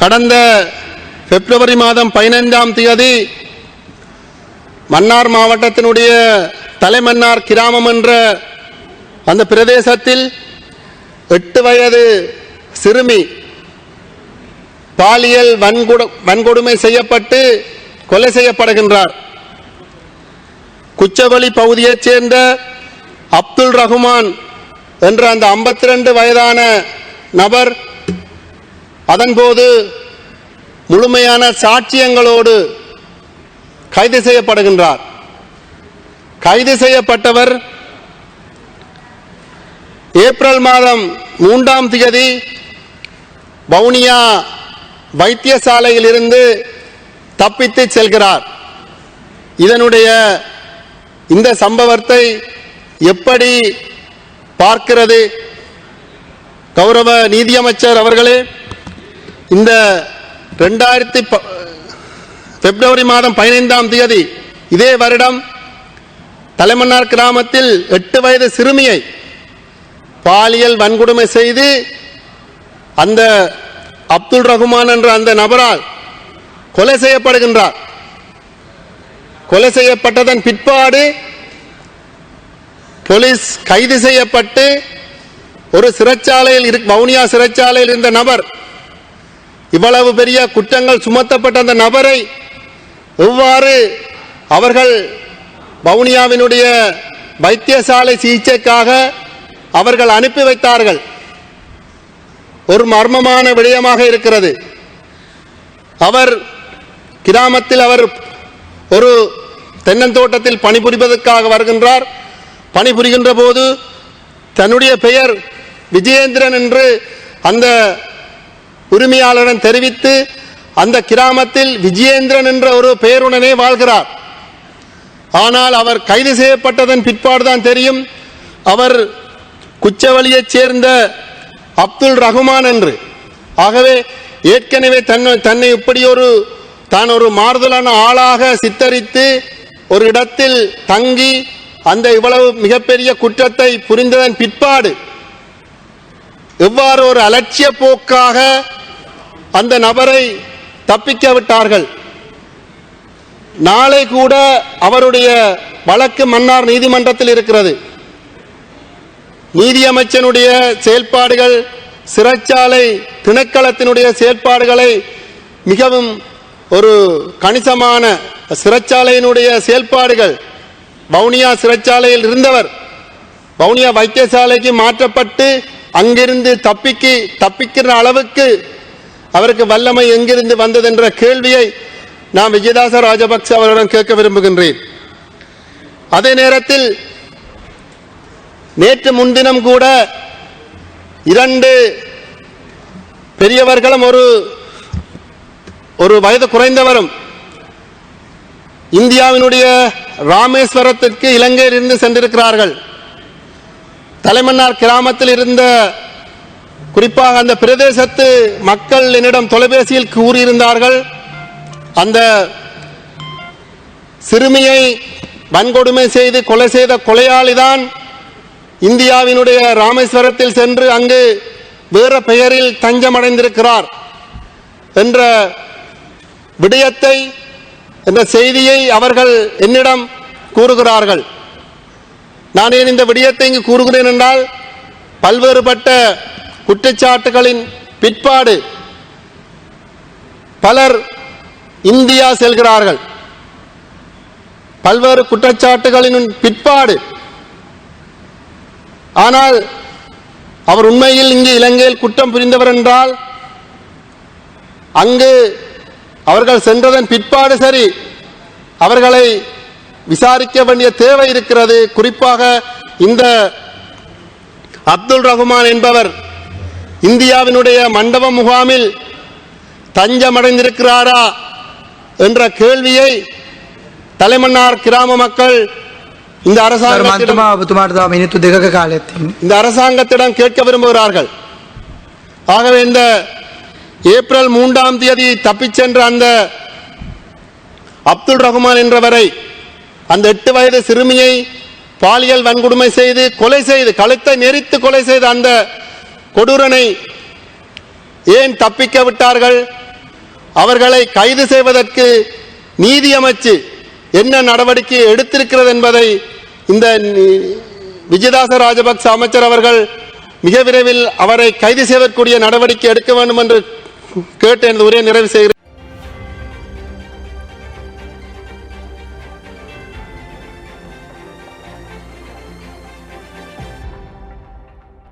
கடந்த பிப்ரவரி மாதம் பதினைந்தாம் தேதி மன்னார் மாவட்டத்தினுடைய தலைமன்னார் கிராமம் என்ற அந்த பிரதேசத்தில் எட்டு வயது சிறுமி பாலியல் வன்கொடு வன்கொடுமை செய்யப்பட்டு கொலை செய்யப்படுகின்றார். குச்சவெளி பகுதியைச் சேர்ந்த அப்துல் ரஹ்மான் என்ற அந்த 52 வயதான நபர் அதன்போது முழுமையான சாட்சியங்களோடு கைது செய்யப்படுகின்றார். கைது செய்யப்பட்டவர் ஏப்ரல் மாதம் மூன்றாம் தேதி வவுனியா வைத்தியசாலையிலிருந்து தப்பித்து செல்கிறார். இதனுடைய இந்த சம்பவத்தை எப்படி பார்க்கிறது? கௌரவ நீதியமைச்சர் அவர்களே இந்த ரெண்டாயிரத்தி ப- பிப்ரவரி மாதம் பதினைந்தாம் தேதி இதே வருடம் தலைமன்னார் கிராமத்தில் எட்டு வயது சிறுமியை பாலியல் வன்கொடுமை செய்து அந்த அப்துல் ரஹ்மான் என்ற அந்த நபரால் கொலை செய்யப்படுகின்றார். கொலை செய்யப்பட்டதன் பிற்பாடு போலீஸ் கைது செய்யப்பட்டு ஒரு சிறைச்சாலையில் வவுனியா சிறைச்சாலையில் இருந்த நபர் இவ்வளவு பெரிய குற்றங்கள் சுமத்தப்பட்ட அந்த நபரை எவ்வாறு அவர்கள் வவுனியாவினுடைய வைத்தியசாலை சிகிச்சைக்காக அவர்கள் அனுப்பி வைத்தார்கள். ஒரு மர்மமான விடயமாக இருக்கிறது. அவர் கிராமத்தில் அவர் ஒரு தென்னந்தோட்டத்தில் பணிபுரிவதற்காக வருகின்றார். பணிபுரிகின்ற போது தன்னுடைய பெயர் விஜயேந்திரன் என்று அந்த உரிமையாளரிடம் தெரிவித்து அந்த கிராமத்தில் விஜயேந்திரன் என்ற ஒரு பெயருடனே வாழ்கிறார். ஆனால் அவர் கைது செய்யப்பட்டதன் பிற்பாடுதான் தெரியும். அவர் குச்சவழியைச் சேர்ந்த அப்துல் ரஹ்மான் என்று. ஆகவே ஏற்கனவே தன்னை தன்னை இப்படி ஒரு தான் ஒரு மாறுதலான ஆளாக சித்தரித்து ஒரு இடத்தில் தங்கி அந்த இவ்வளவு மிகப்பெரிய குற்றத்தை புரிந்ததன் பிற்பாடு எவ்வாறு ஒரு அலட்சிய போக்காக அந்த நபரை தப்பிக்க விட்டார்கள் நாளை கூட அவருடைய வழக்கு மன்னார் நீதிமன்றத்தில் இருக்கிறது. நீதியமைச்சனுடைய செயல்பாடுகள் சிறைச்சாலை திணைக்களத்தினுடைய செயல்பாடுகளை மிகவும் ஒரு கணிசமான சிறைச்சாலையினுடைய செயல்பாடுகள். வவுனியா சிறைச்சாலையில் இருந்தவர் வவுனியா வைத்தியசாலைக்கு மாற்றப்பட்டு அங்கிருந்து தப்பிக்கு தப்பிக்கிற அளவுக்கு அவருக்கு வல்லமை எங்கிருந்து வந்தது என்ற கேள்வியை நான் விஜயதாச ராஜபக்ச அவரிடம் கேட்க விரும்புகின்றேன். அதே நேரத்தில் நேற்று முன்தினம் கூட இரண்டு பெரியவர்களும் ஒரு ஒரு வயது குறைந்தவரும் இந்தியாவினுடைய ராமேஸ்வரத்திற்கு இலங்கையில் இருந்து சென்றிருக்கிறார்கள். தலைமன்னார் கிராமத்தில் இருந்த குறிப்பாக அந்த பிரதேசத்து மக்கள் என்னிடம் தொலைபேசியில் கூறியிருந்தார்கள். அந்த சிறுமியை வன்கொடுமை செய்து கொலை செய்த கொலையாளிதான் இந்தியாவினுடைய ராமேஸ்வரத்தில் சென்று அங்கு வேறு பெயரில் தஞ்சமடைந்திருக்கிறார் என்ற விடயத்தை என்ற செய்தியை அவர்கள் என்னிடம் கூறுகிறார்கள். நான் ஏன் இந்த விடயத்தை இங்கு கூறுகிறேன் என்றால் பல்வேறுபட்ட குற்றச்சாட்டுகளின் பிற்பாடு பலர் இந்தியா செல்கிறார்கள். பல்வேறு குற்றச்சாட்டுகளின் பிற்பாடு. ஆனால் அவர் உண்மையில் இங்கு இலங்கையில் குற்றம் புரிந்தவர் என்றால் அங்கு அவர்கள் சென்றதன் பிற்பாடு சரி. அவர்களை விசாரிக்க வேண்டிய தேவை இருக்கிறது. குறிப்பாக இந்த அப்துல் ரஹ்மான் என்பவர் இந்தியாவினுடைய மண்டப முகாமில் தஞ்சமடைந்திருக்கிறாரா என்ற கேள்வியை தலைமன்னார் கிராம மக்கள் இந்த அரசாங்கத்திடம் இந்த அரசாங்கத்திடம் கேட்க விரும்புகிறார்கள். ஆகவே இந்த ஏப்ரல் மூன்றாம் தேதி தப்பிச் சென்ற அந்த அப்துல் ரஹ்மான் என்றவரை அந்த எட்டு வயது சிறுமியை பாலியல் வன்கொடுமை செய்து கொலை செய்து கழுத்தை நெறித்து கொலை செய்த அந்த கொடூரனை ஏன் தப்பிக்க விட்டார்கள்? அவர்களை கைது செய்வதற்கு நீதி அமைச்சு என்ன நடவடிக்கை எடுத்திருக்கிறது என்பதை இந்த விஜயதாச ராஜபக்ச அமைச்சர் அவர்கள் மிக விரைவில் அவரை கைது செய்வதற்குரிய நடவடிக்கை எடுக்க வேண்டும் என்று கேட்டு எனது உரையை நிறைவு செய்கிறேன்.